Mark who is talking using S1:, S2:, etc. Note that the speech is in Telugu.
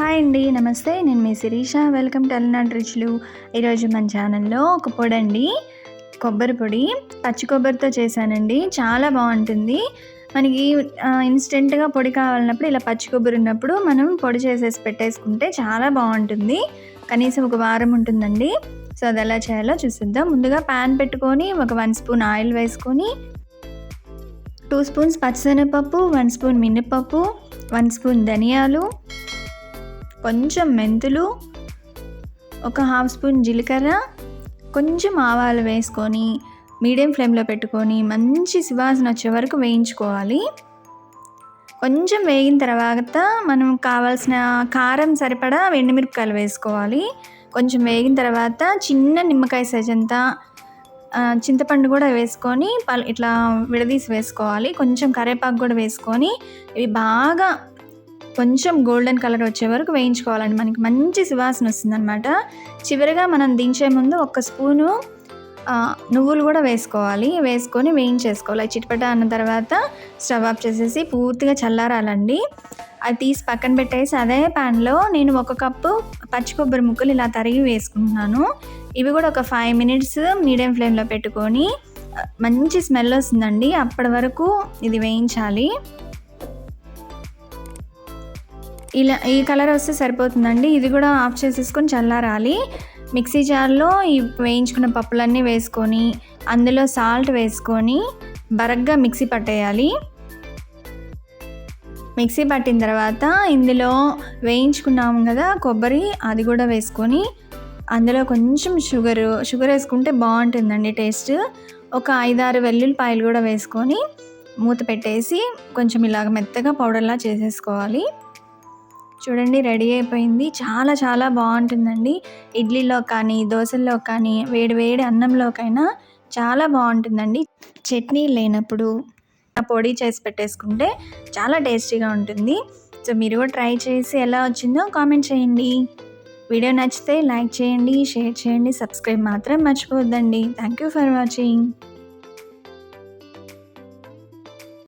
S1: హాయ్ అండి నమస్తే. నేను మీ శిరీష. వెల్కమ్ టు అలనాడు రుచులు ఈరోజు మన ఛానల్లో ఒక పొడి అండి కొబ్బరి పొడి. పచ్చి కొబ్బరితో చేశానండి. చాలా బాగుంటుంది. మనకి ఇన్స్టెంట్గా పొడి కావాలన్నప్పుడు ఇలా పచ్చి కొబ్బరి ఉన్నప్పుడు మనం పొడి చేసేసి పెట్టేసుకుంటే చాలా బాగుంటుంది. కనీసం ఒక వారం ఉంటుందండి. సో అది ఎలా చేయాలో చూసిద్దాం. ముందుగా ప్యాన్ పెట్టుకొని ఒక వన్ స్పూన్ ఆయిల్ వేసుకొని టూ స్పూన్స్ పచ్చిశనగపప్పు వన్ స్పూన్ మినపప్పు వన్ స్పూన్ ధనియాలు కొంచెం మెంతులు ఒక హాఫ్ స్పూన్ జీలకర్ర కొంచెం ఆవాలు వేసుకొని మీడియం ఫ్లేమ్లో పెట్టుకొని మంచి సువాసన వచ్చే వరకు వేయించుకోవాలి. కొంచెం వేగిన తర్వాత మనం కావాల్సిన కారం సరిపడా ఎండుమిరపకాయలు వేసుకోవాలి. కొంచెం వేగిన తర్వాత చిన్న నిమ్మకాయ సైజ్ చింతపండు కూడా వేసుకొని పల్ ఇట్లా విడదీసి వేసుకోవాలి. కొంచెం కరేపాకు కూడా వేసుకొని ఇవి బాగా కొంచెం గోల్డెన్ కలర్ వచ్చే వరకు వేయించుకోవాలండి. మనకి మంచి సువాసన వస్తుందన్నమాట. చివరిగా మనం దించే ముందు ఒక స్పూను నువ్వులు కూడా వేసుకోవాలి. వేసుకొని వేయించేసుకోవాలి. చిట్పట అన్న తర్వాత స్టవ్ ఆఫ్ చేసేసి పూర్తిగా చల్లారాలండి. అది తీసి పక్కన పెట్టేసి అదే ప్యాన్లో నేను ఒక కప్పు పచ్చి కొబ్బరి ముక్కలు ఇలా తరిగి వేసుకుంటున్నాను. ఇవి కూడా ఒక ఫైవ్ మినిట్స్ మీడియం ఫ్లేమ్లో పెట్టుకొని మంచి స్మెల్ వస్తుందండి. అప్పటి వరకు ఇది వేయించాలి. ఇలా ఈ కలర్ వస్తే సరిపోతుందండి. ఇది కూడా ఆఫ్ చేసేసుకొని చల్లారాలి. మిక్సీ జార్లో ఈ వేయించుకున్న పప్పులన్నీ వేసుకొని అందులో సాల్ట్ వేసుకొని బరగ్గా మిక్సీ పట్టేయాలి. మిక్సీ పట్టిన తర్వాత ఇందులో వేయించుకున్నాము కదా కొబ్బరి అది కూడా వేసుకొని అందులో కొంచెం షుగరు షుగర్ వేసుకుంటే బాగుంటుందండి టేస్ట్. ఒక ఐదారు వెల్లుల్లిపాయలు కూడా వేసుకొని మూత పెట్టేసి కొంచెం ఇలాగ మెత్తగా పౌడర్లా చేసేసుకోవాలి. చూడండి రెడీ అయిపోయింది. చాలా చాలా బాగుంటుందండి. ఇడ్లీలో కానీ దోశల్లో కానీ వేడి వేడి అన్నంలోకైనా చాలా బాగుంటుందండి. చట్నీ లేనప్పుడు పొడి చేసి పెట్టేసుకుంటే చాలా టేస్టీగా ఉంటుంది. సో మీరు కూడా ట్రై చేసి ఎలా వచ్చిందో కామెంట్ చేయండి. వీడియో నచ్చితే లైక్ చేయండి షేర్ చేయండి సబ్స్క్రైబ్ మాత్రం మర్చిపోవద్దండి. Thank you for watching.